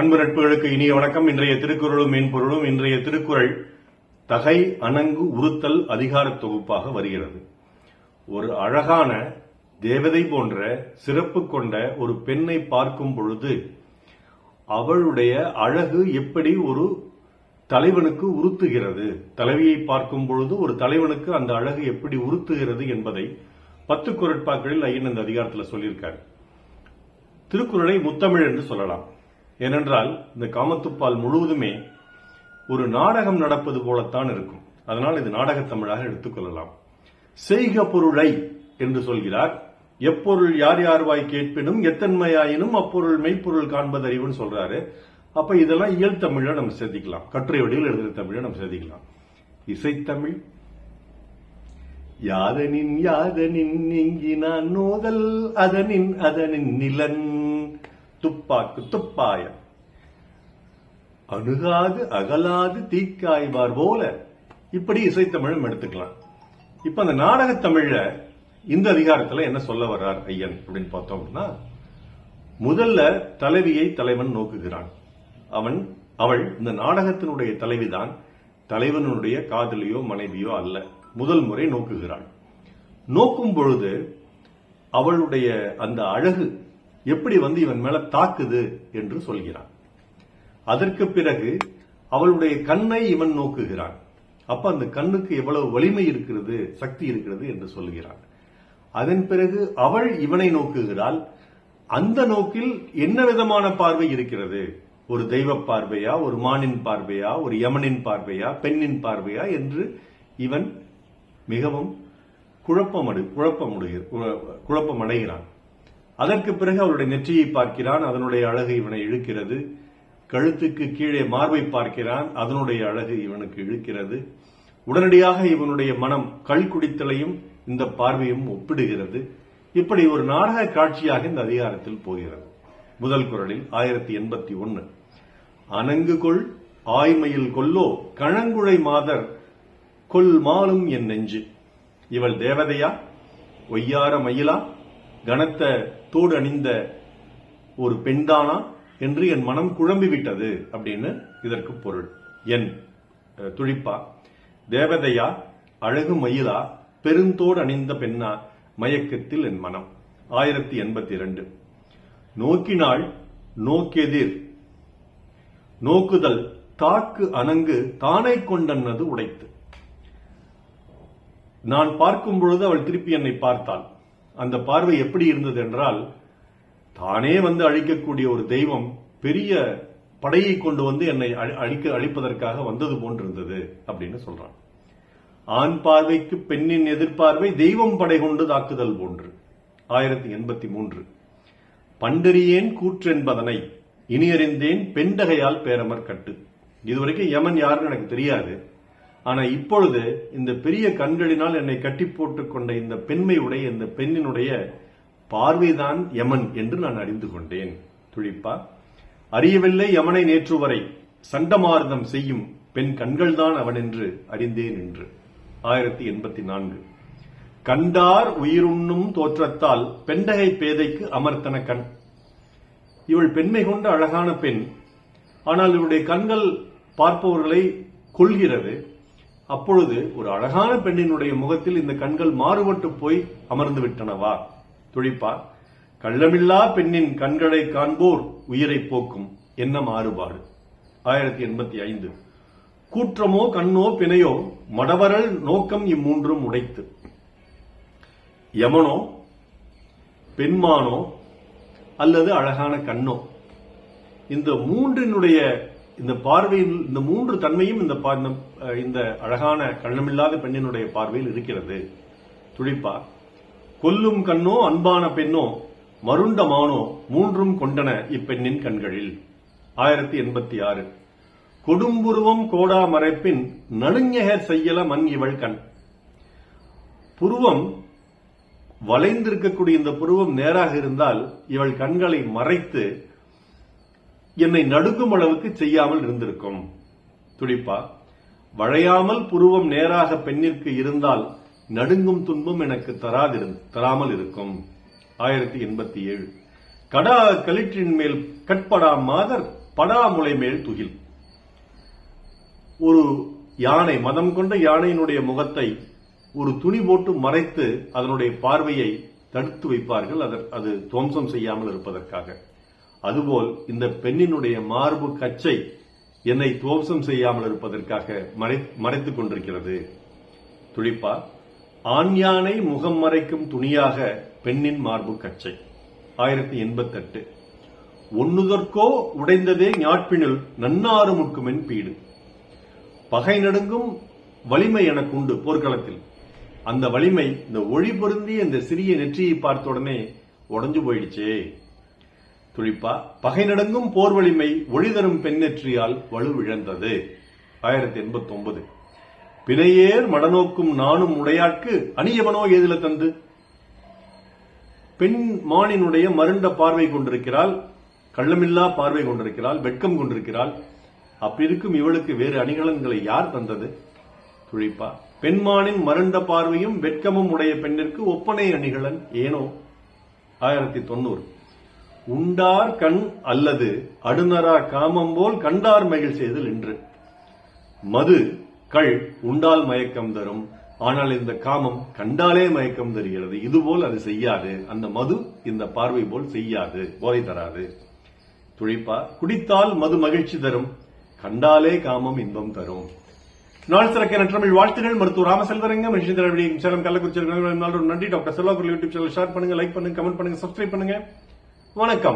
அன்பு நட்புகளுக்கு இனிய வணக்கம். இன்றைய திருக்குறளும் மென்பொருளும் இன்றைய திருக்குறள் தகை அணங்கு உறுத்தல் அதிகார தொகுப்பாக வருகிறது. ஒரு அழகான தேவதை போன்ற சிறப்பு கொண்ட ஒரு பெண்ணை பார்க்கும் பொழுது அவளுடைய அழகு எப்படி ஒரு தலைவனுக்கு உறுத்துகிறது? தலைவியை பார்க்கும் பொழுது ஒரு தலைவனுக்கு அந்த அழகு எப்படி உறுத்துகிறது என்பதை பத்து குரட்பாக்களில் ஐயன் அந்த அதிகாரத்தில் சொல்லியிருக்காரு. திருக்குறளை முத்தமிழ் என்று சொல்லலாம். ஏனென்றால் இந்த காமத்துப்பால் முழுவதுமே ஒரு நாடகம் நடப்பது போலத்தான் இருக்கும். அதனால் இது நாடக தமிழாக எடுத்துக்கொள்ளலாம் செய்க பொருளை என்று சொல்கிறார். எப்பொருள் யார் யார் வாய் கேட்பினும் எத்தன்மையாயினும் அப்பொருள் மெய்ப்பொருள் காண்பதறிவுன்னு சொல்றாரு. அப்ப இதெல்லாம் இயல் தமிழ நம்ம சேர்த்திக்கலாம் கட்டுரை வடிவில் எழுதுகிற தமிழ நம்ம சேர்த்திக்கலாம் இசைத்தமிழ். யாதனின் யாதனின் நீங்கினான் நோதல் அதனின் அதனின் நிலன். துப்பாக்கு துப்பாய. அணுகாது அகலாது தீக்காய்வார் போல இப்படி இசைத்தமிழும் எடுத்துக்கலாம். இப்ப அந்த நாடக தமிழ்ல இந்த அதிகாரத்துல என்ன சொல்ல வர்றார் ஐயன் அப்படின்னு பார்த்தோம் அப்படின்னா முதல்ல தலைவியை தலைவன் நோக்குகிறான். அவன் அவள் இந்த நாடகத்தினுடைய தலைவிதான் தலைவனுடைய காதலியோ மனைவியோ அல்ல. முதல் முறை நோக்குகிறாள். நோக்கும் பொழுது அவளுடைய அந்த அழகு எப்படி வந்து இவன் மேல தாக்குது என்று சொல்கிறான். அதற்கு பிறகு அவளுடைய கண்ணை இவன் நோக்குகிறான். அப்ப அந்த கண்ணுக்கு எவ்வளவு வலிமை இருக்கிறது சக்தி இருக்கிறது என்று சொல்கிறான். அதன் பிறகு அவள் இவனை நோக்குகிறாள். அந்த நோக்கில் என்ன விதமான பார்வை இருக்கிறது? ஒரு தெய்வ பார்வையா ஒரு மானின் பார்வையா ஒரு யமனின் பார்வையா பெண்ணின் பார்வையா என்று இவன் மிகவும் குழப்பமடு குழப்பமுடைய குழப்பமடைகிறான். அதற்கு பிறகு அவருடைய நெற்றியை பார்க்கிறான் அதனுடைய அழகு இவனை இழுக்கிறது. கழுத்துக்கு கீழே மார்பை பார்க்கிறான் அதனுடைய அழகு இவனுக்கு இழுக்கிறது. உடனடியாக இவனுடைய மனம் கள் குடித்தலையும் இந்த பார்வையும் ஒப்பிடுகிறது. இப்படி ஒரு நாடக காட்சியாக இந்த அதிகாரத்தில் போகிறது. முதல் குரலில் ஆயிரத்தி எண்பத்தி ஒன்னு. அணங்கு கொள் ஆய்மையில் கொல்லோ கழங்குழை மாதர் கொல் மாலும் என் நெஞ்சு. இவள் தேவதையா? ஒய்யார மயிலா? கனத்த தோடு அணிந்த ஒரு பெண்தானா என்று என் மனம் குழம்பி விட்டது அப்படின்னு இதற்கு பொருள். என் துழிப்பா தேவதையா அழகு மயிலா பெருந்தோடு அணிந்த பெண்ணா மயக்கத்தில் என் மனம். ஆயிரத்தி எண்பத்தி ரெண்டு நோக்கினாள் நோக்கெதிர். நோக்குதல் தாக்கு அணங்கு தானை கொண்டன்னது உடைத்து. நான் பார்க்கும் பொழுது அவள் திருப்பி என்னை பார்த்தாள். அந்த பார்வை எப்படி இருந்தது என்றால் தானே வந்து அழிக்கக்கூடிய ஒரு தெய்வம் பெரிய படையை கொண்டு வந்து என்னை அழி- அழிக்க அழிப்பதற்காக வந்தது போன்றிருந்தது அப்படின்னு சொல்றான். ஆண் பார்வைக்கு பெண்ணின் எதிர்பார்வை தெய்வம் படை கொண்டு தாக்குதல் போன்று. ஆயிரத்தி எண்பத்தி மூன்று. பண்டறியேன் கூற்றென்பதனை இனியறிந்தேன் பெண்டகையால் பேரமர் கட்டு. இதுவரைக்கும் யமன் யாருன்னு எனக்கு தெரியாது. ஆனா இப்பொழுது இந்த பெரிய கண்களினால் என்னை கட்டி போட்டுக் கொண்ட இந்த பெண்மையுடைய இந்த பெண்ணினுடைய பார்வைதான் யமன் என்று நான் அறிந்து கொண்டேன். துழிப்பா அறியவில்லை யமனை நேற்று வரை சண்டமார்தம் செய்யும் பெண் கண்கள்தான் அவன் என்று அறிந்தேன் என்று. ஆயிரத்தி எண்பத்தி நான்கு கண்டார் உயிருண்ணும் தோற்றத்தால் பெண்டகை பேதைக்கு அமர்த்தன கண். இவள் பெண்மை கொண்ட அழகான பெண். ஆனால் இவளுடைய கண்கள் பார்ப்பவர்களை கொள்கிறது அப்பொழுது ஒரு அழகான பெண்ணினுடைய முகத்தில் இந்த கண்கள் மாறுபட்டு போய் அமர்ந்து விட்டனவா துடிப்பா கள்ளமில்லா பெண்ணின் கண்களை காண்போர் உயிரை போக்கும் என்ன மாறுபாடு? ஆயிரத்தி எண்பத்தி ஐந்து. கூற்றமோ கண்ணோ பிணையோ மடவரல் நோக்கம் இம்மூன்றும் உடைத்து. யமனோ பெண்மானோ அல்லது அழகான கண்ணோ. இந்த மூன்றினுடைய இந்த பார்வையில் இந்த மூன்று தன்மையும் இந்த இந்த, இந்த அழகான கண்ணமில்லாத பெண்ணினுடைய பார்வையில் இருக்கிறது. துடிப்பா. கொல்லும் கண்ணோ அன்பான பெண்ணோ மருண்ட மானோ மூன்றும் கொண்டன இப்பெண்ணின் கண்களில். ஆயிரத்தி எண்பத்தி ஆறு. கொடும்புருவம் கோடா மறைப்பின் நடுஞகர் செய்யல மண் இவள் கண். புருவம் வளைந்திருக்கக்கூடிய இந்த புருவம் நேராக இருந்தால் இவள் கண்களை மறைத்து என்னை நடுக்கும் அளவுக்கு செய்யாமல் இருந்திருக்கும். துடிப்பா வளையாமல் புருவம் நேராக பெண்ணிற்கு இருந்தால் நடுங்கும் துன்பம் எனக்கு தராதிரு தராமல் இருக்கும். ஆயிரத்தி எண்பத்தி ஏழு கடா கலிற்றின் மேல் கட்படா மாதர் படாமுலை மேல் துகில். ஒரு யானை மதம் கொண்ட யானையினுடைய முகத்தை ஒரு துணி போட்டு மறைத்து அதனுடைய பார்வையை தடுத்து வைப்பார்கள். அது துவம்சம் செய்யாமல் இருப்பதற்காக. அதுபோல் இந்த பெண்ணினுடைய மார்பு கச்சை என்னை துவம்சம் செய்யாமல் இருப்பதற்காக மறைத்துக் கொண்டிருக்கிறது. துளிப்பா ஆண் யானை முகம் மறைக்கும் துணியாக பெண்ணின் மார்பு கச்சை. ஆயிரத்தி எண்பத்தெட்டு. ஒன்னுதற்கோ உடைந்ததே ஞாட்பினில் நன்னாறு முட்குமென் பீடு. பகை நடுங்கும் வலிமை எனக்குண்டு போர்க்களத்தில். அந்த வலிமை இந்த ஒளி பொருந்திய இந்த சிறிய நெற்றியை பார்த்த உடனே உடஞ்சு போயிடுச்சே. துளிப்பா பகை நடுங்கும் போர் வலிமை ஒளிதரும் பெண்ணெற்றியால் வலுவிழந்தது. ஆயிரத்தி எண்பத்தி ஒன்பது பிணையேர் மடநோக்கும் நானும் உடையாட்கு அணியவனோ ஏதில தந்து? பெண் மானினுடைய மருண்ட பார்வை கொண்டிருக்கிறாள் கள்ளமில்லா பார்வை கொண்டிருக்கிறாள் வெட்கம் கொண்டிருக்கிறாள். அப்படி இருக்கும் இவளுக்கு வேறு அணிகலன்களை யார் தந்தது? துழிப்பா பெண்மானின் மருண்ட பார்வையும் வெட்கமும் உடைய பெண்ணிற்கு ஒப்பனை அணிகலன் ஏனோ? ஆயிரத்தி தொண்ணூறு. உண்டார் கண் அல்லது அடுநரா காமம் போல் கண்டார் மகிழ் செய்தல் என்று மது கள் உண்டால் மயக்கம் தரும். ஆனால் இந்த காமம் கண்டாலே மயக்கம் தருகிறது. இதுபோல் அது செய்யாது. அந்த மது இந்த பார்வை போல் செய்யாது. போதை தராது. துழிப்பா குடித்தால் மது மகிழ்ச்சி தரும். கண்டாலே காமம் இன்பம் தரும். நாள் சிறக்க நற்றமிழ் வாழ்த்துகள். மருத்துவ ராமசெல்வரங்க சேலம் கள்ளக்குறிச்சி நன்றி. டாக்டர் செல்வாக்குள் யூடியூப் சேனல் ஷேர் பண்ணுங்க லைக் பண்ணுங்க கமெண்ட் பண்ணுங்க சப்ஸ்கிரைப் பண்ணுங்க. வணக்கம்.